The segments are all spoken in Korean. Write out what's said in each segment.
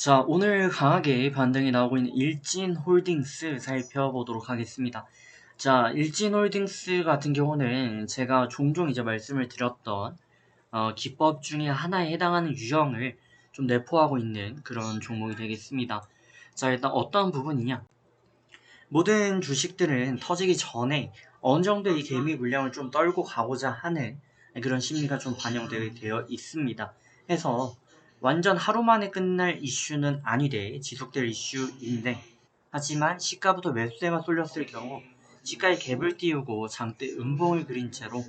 자, 오늘 강하게 반등이 나오고 있는 일진홀딩스 살펴보도록 하겠습니다. 자, 일진홀딩스 같은 경우는 제가 종종 이제 말씀을 드렸던 어, 기법 중에 하나에 해당하는 유형을 좀 내포하고 있는 그런 종목이 되겠습니다. 자, 일단 어떤 부분이냐? 모든 주식들은 터지기 전에 어느 정도 이 개미 물량을 좀 떨고 가고자 하는 그런 심리가 좀 반영되어 있습니다. 해서 완전 하루 만에 끝날 이슈는 아니되 지속될 이슈인데 하지만 시가부터 매수세가 쏠렸을 경우 시가에 갭을 띄우고 장대 음봉을 그린 채로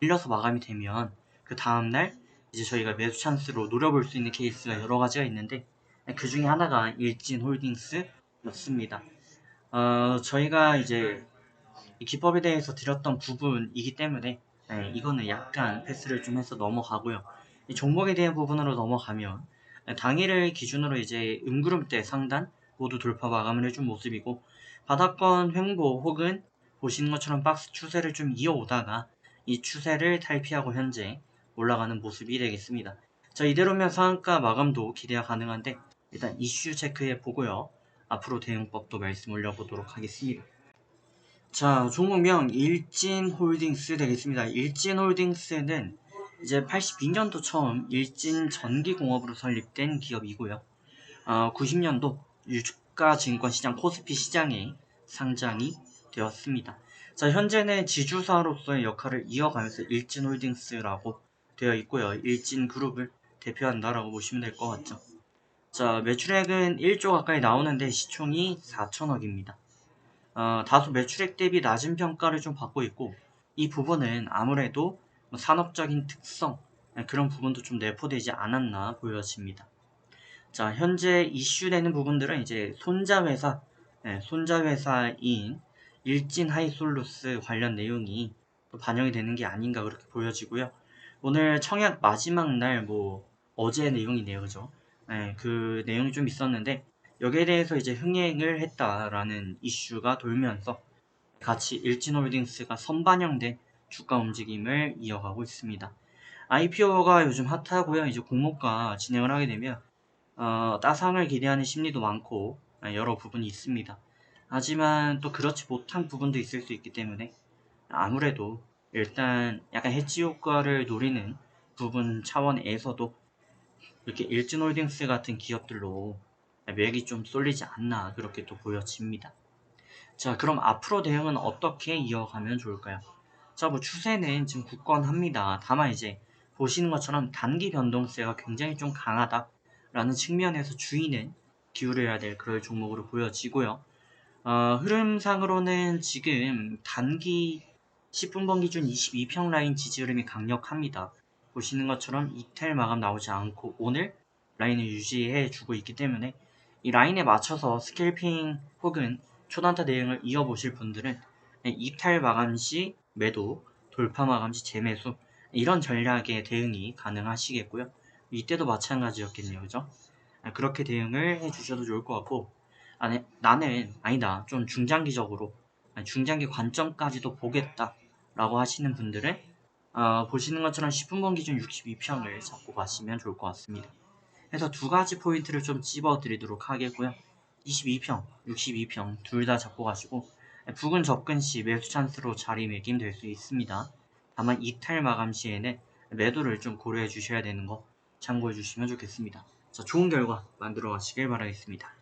밀려서 마감이 되면 그 다음날 이제 저희가 매수 찬스로 노려볼 수 있는 케이스가 여러 가지가 있는데 그 중에 하나가 일진홀딩스였습니다. 어, 저희가 이제 이 기법에 대해서 드렸던 부분이기 때문에 네, 이거는 약간 패스를 좀 해서 넘어가고요. 이 종목에 대한 부분으로 넘어가면 당일을 기준으로 이제 음구름대 상단 모두 돌파 마감을 해준 모습이고 바닥권 횡보 혹은 보시는 것처럼 박스 추세를 좀 이어오다가 이 추세를 탈피하고 현재 올라가는 모습이 되겠습니다. 자 이대로면 상한가 마감도 기대가 가능한데 일단 이슈 체크해 보고요. 앞으로 대응법도 말씀 올려보도록 하겠습니다. 자 종목명 일진홀딩스 되겠습니다. 일진홀딩스는 이제 82년도 처음 일진 전기공업으로 설립된 기업이고요. 어, 90년도 유가증권시장 코스피 시장에 상장이 되었습니다. 자, 현재는 지주사로서의 역할을 이어가면서 일진홀딩스라고 되어 있고요. 일진그룹을 대표한다라고 보시면 될 것 같죠. 자, 매출액은 1조 가까이 나오는데 시총이 4천억입니다. 어, 다소 매출액 대비 낮은 평가를 좀 받고 있고 이 부분은 아무래도 뭐 산업적인 특성 네, 그런 부분도 좀 내포되지 않았나 보여집니다. 자 현재 이슈되는 부분들은 이제 손자 회사 네, 손자 회사인 일진 하이솔루스 관련 내용이 반영이 되는 게 아닌가 그렇게 보여지고요. 오늘 청약 마지막 날 뭐 어제 내용이네요, 그죠? 네, 그 내용이 좀 있었는데 여기에 대해서 이제 흥행을 했다라는 이슈가 돌면서 같이 일진홀딩스가 선반영된 주가 움직임을 이어가고 있습니다. IPO가 요즘 핫하고요. 이제 공모가 진행을 하게 되면 어, 따상을 기대하는 심리도 많고 어, 여러 부분이 있습니다. 하지만 또 그렇지 못한 부분도 있을 수 있기 때문에 아무래도 일단 약간 해지 효과를 노리는 부분 차원에서도 이렇게 일진홀딩스 같은 기업들로 매력이 좀 쏠리지 않나 그렇게 또 보여집니다. 자 그럼 앞으로 대응은 어떻게 이어가면 좋을까요? 자, 뭐 추세는 지금 굳건합니다. 다만 이제 보시는 것처럼 단기 변동세가 굉장히 좀 강하다라는 측면에서 주의는 기울여야 될 그럴 종목으로 보여지고요. 어, 흐름상으로는 지금 단기 10분번 기준 22평 라인 지지 흐름이 강력합니다. 보시는 것처럼 이틀 마감 나오지 않고 오늘 라인을 유지해 주고 있기 때문에 이 라인에 맞춰서 스캘핑 혹은 초단타 대응을 이어보실 분들은 이탈 마감 시 매도, 돌파 마 감 시 재매수 이런 전략의 대응이 가능하시겠고요. 이때도 마찬가지였겠네요. 그죠? 아, 그렇게 대응을 해주셔도 좋을 것 같고 아니, 나는 아니다. 좀 중장기적으로 중장기 관점까지도 보겠다 라고 하시는 분들은 어, 보시는 것처럼 10분번 기준 62평을 잡고 가시면 좋을 것 같습니다. 그래서 두 가지 포인트를 좀 집어 드리도록 하겠고요. 22평, 62평 둘 다 잡고 가시고 부근 접근 시 매수 찬스로 자리매김 될 수 있습니다. 다만 이탈 마감 시에는 매도를 좀 고려해 주셔야 되는 거 참고해 주시면 좋겠습니다. 자, 좋은 결과 만들어 가시길 바라겠습니다.